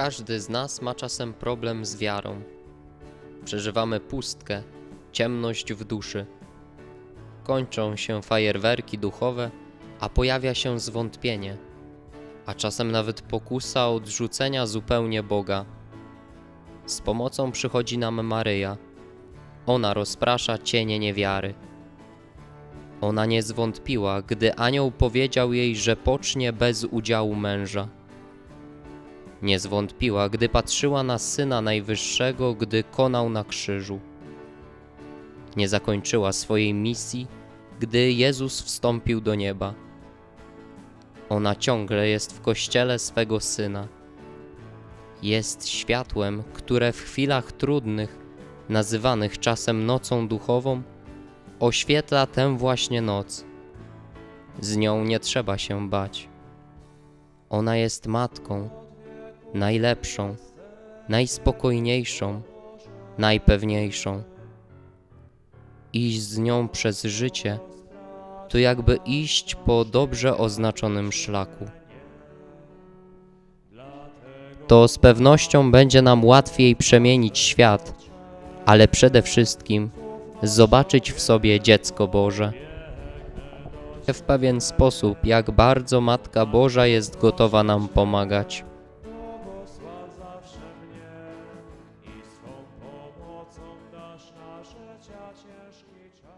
Każdy z nas ma czasem problem z wiarą. Przeżywamy pustkę, ciemność w duszy. Kończą się fajerwerki duchowe, a pojawia się zwątpienie, a czasem nawet pokusa odrzucenia zupełnie Boga. Z pomocą przychodzi nam Maryja. Ona rozprasza cienie niewiary. Ona nie zwątpiła, gdy anioł powiedział jej, że pocznie bez udziału męża. Nie zwątpiła, gdy patrzyła na Syna Najwyższego, gdy konał na krzyżu. Nie zakończyła swojej misji, gdy Jezus wstąpił do nieba. Ona ciągle jest w kościele swego Syna. Jest światłem, które w chwilach trudnych, nazywanych czasem nocą duchową, oświetla tę właśnie noc. Z nią nie trzeba się bać. Ona jest matką, najlepszą, najspokojniejszą, najpewniejszą. Iść z nią przez życie to jakby iść po dobrze oznaczonym szlaku. To z pewnością będzie nam łatwiej przemienić świat, ale przede wszystkim zobaczyć w sobie dziecko Boże. W pewien sposób, jak bardzo Matka Boża jest gotowa nam pomagać. наша же.